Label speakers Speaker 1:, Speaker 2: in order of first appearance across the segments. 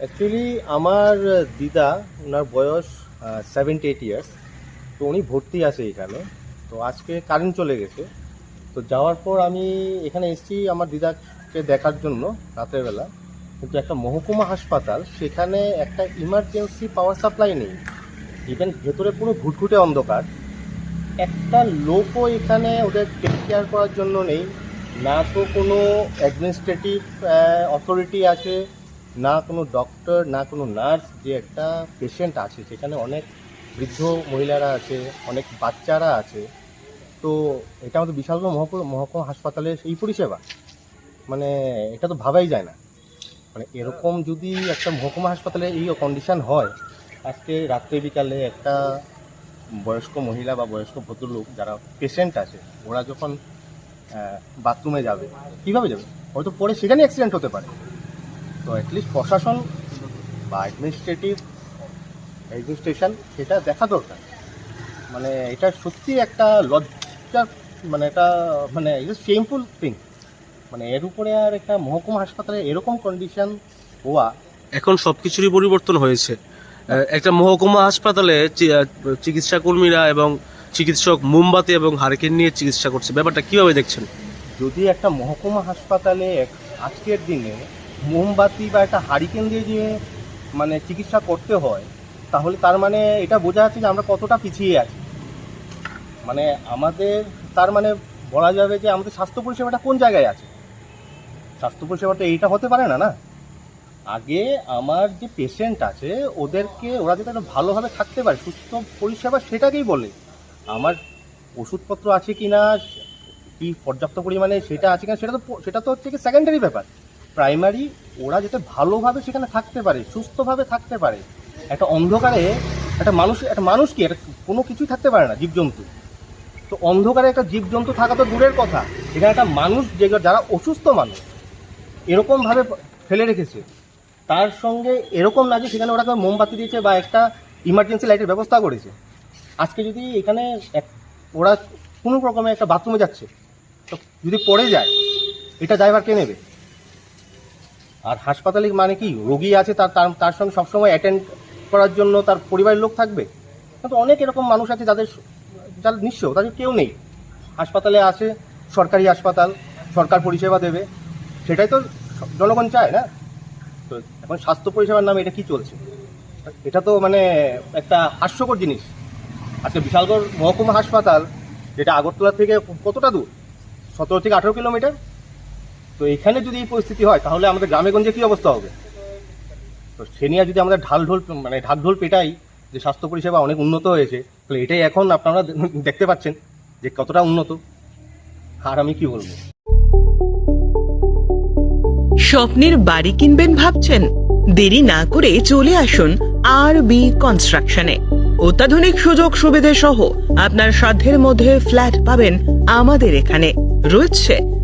Speaker 1: Actually আমার দিদা, ওনার বয়স সেভেন্টি এইট ইয়ার্স তো উনি ভর্তি আছে এখানে। তো আজকে কারেন্ট চলে গেছে। তো যাওয়ার পর আমি এখানে এসেছি আমার দিদাকে দেখার জন্য রাতের বেলা। কিন্তু একটা মহকুমা হাসপাতাল, সেখানে একটা ইমার্জেন্সি পাওয়ার সাপ্লাই নেই। ইভেন ভেতরে পুরো ঘুটঘুটে অন্ধকার। একটা লোকও এখানে ওদের টেক কেয়ার করার জন্য নেই। না তো কোনো অ্যাডমিনিস্ট্রেটিভ অথরিটি আছে। না কোনো ডক্টর না কোনো নার্স যে একটা পেশেন্ট আছে, সেখানে অনেক বৃদ্ধ মহিলারা আছে, অনেক বাচ্চারা আছে, তো এটা আমাদের বিশাল মহকুমা মহকুমা হাসপাতালের এই পরিষেবা। মানে এটা তো ভাবাই যায় না। মানে এরকম যদি একটা মহকুমা হাসপাতালে এই কন্ডিশন হয়, আজকে রাত্রে বিকালে একটা বয়স্ক মহিলা বা বয়স্ক ভদ্রলোক যারা পেশেন্ট আছে, ওরা যখন বাথরুমে যাবে, কীভাবে যাবে? হয়তো পরে সেখানে অ্যাক্সিডেন্ট হতে পারে। তো অ্যাটলিস্ট প্রশাসন বা অ্যাডমিনিস্ট্রেটিভ অ্যাডমিনিস্ট্রেশন সেটা দেখা দরকার। মানে এটা সত্যি একটা লজ্জার মানে এটা মানে ইজ শেমফুল থিং মানে এর উপরে আর একটা মহকুমা হাসপাতালে এরকম কন্ডিশন হওয়া
Speaker 2: এখন সব কিছুরই পরিবর্তন হয়েছে। একটা মহকুমা হাসপাতালে চিকিৎসা কর্মীরা এবং চিকিৎসক মোমবাতি এবং হারিকেন নিয়ে চিকিৎসা করছে। ব্যাপারটা কীভাবে দেখছেন?
Speaker 1: যদি একটা মহকুমা হাসপাতালে আজকের দিনে মোমবাতি বা একটা হারিকেন দিয়ে যে মানে চিকিৎসা করতে হয়, তাহলে তার মানে এটা বোঝা যাচ্ছে যে আমরা কতটা পিছিয়ে আছি। মানে আমাদের, তার মানে বলা যাবে যে আমাদের স্বাস্থ্য পরিষেবাটা কোন জায়গায় আছে? স্বাস্থ্য পরিষেবাটা এইটা হতে পারে না না? আগে আমার যে পেশেন্ট আছে, ওদেরকে ওরা যাতে একটা ভালোভাবে থাকতে পারে, সুস্থ পরিষেবা সেটাকেই বলে। আমার ওষুধপত্র আছে কি না কি পর্যাপ্ত পরিমাণে সেটা আছে কিনা, সেটা তো সেটা তো হচ্ছে কি সেকেন্ডারি ব্যাপার। প্রাইমারি ওরা যাতে ভালোভাবে সেখানে থাকতে পারে, সুস্থভাবে থাকতে পারে। একটা অন্ধকারে একটা মানুষ একটা মানুষ কি, একটা কোনো কিছুই থাকতে পারে না, জীবজন্তু। তো অন্ধকারে একটা জীবজন্তু থাকা তো দূরের কথা। এখানে একটা মানুষ যে যারা অসুস্থ মানুষ, এরকমভাবে ফেলে রেখেছে। তার সঙ্গে এরকম না যে সেখানে ওরা মোমবাতি দিয়েছে বা একটা ইমার্জেন্সি লাইটের ব্যবস্থা করেছে। আজকে যদি এখানে এক, ওরা কোনো রকমে একটা বাথরুমে যাচ্ছে, তো যদি পড়ে যায়, এটা ড্রাইভার কে নেবে? আর হাসপাতালে মানে কি, রোগী আছে তার তার সঙ্গে সবসময় অ্যাটেন্ড করার জন্য তার পরিবারের লোক থাকবে? কিন্তু অনেক এরকম মানুষ আছে যাদের যারা নিঃস্ব তাদের কেউ নেই। হাসপাতালে আসে, সরকারি হাসপাতাল, সরকার পরিষেবা দেবে। সেটাই তো জনগণ চায় না? তো এখন স্বাস্থ্য পরিষেবার নামে এটা কি চলছে? এটা তো মানে একটা হাস্যকর জিনিস। আজকে বিশালগড় মহকুমা হাসপাতাল, যেটা আগরতলা থেকে কতটা দূর? সতেরো থেকে আঠেরো কিলোমিটার? তো এখানে যদি এই পরিস্থিতি হয়, তাহলে আমাদের গ্রামে গঞ্জে কী অবস্থা হবে? তো সে নিয়ে যদি আমাদের ঢাল ঢোল মানে ঢাক ঢোল পেটাই, যে স্বাস্থ্য পরিষেবা অনেক উন্নত হয়েছে, তাহলে এটাই এখন আপনারা দেখতে পাচ্ছেন যে কতটা উন্নত। আর আমি কি বলব?
Speaker 3: স্বপ্নের বাড়ি কিনবেন ভাবছেন? দেরি না করে চলে আসুন আর বি কনস্ট্রাকশনে। অত্যাধুনিক সুযোগ সুবিধে সহ আপনার সাধ্যের মধ্যে ফ্ল্যাট পাবেন আমাদের এখানে। রয়েছে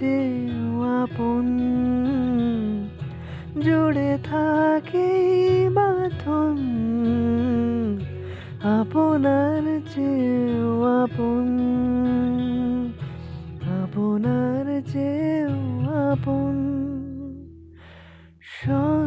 Speaker 3: যে আপন।
Speaker 4: জুড়ে থাকে বাঁধন আপনার যে আপন। আপনার যে আপন। সব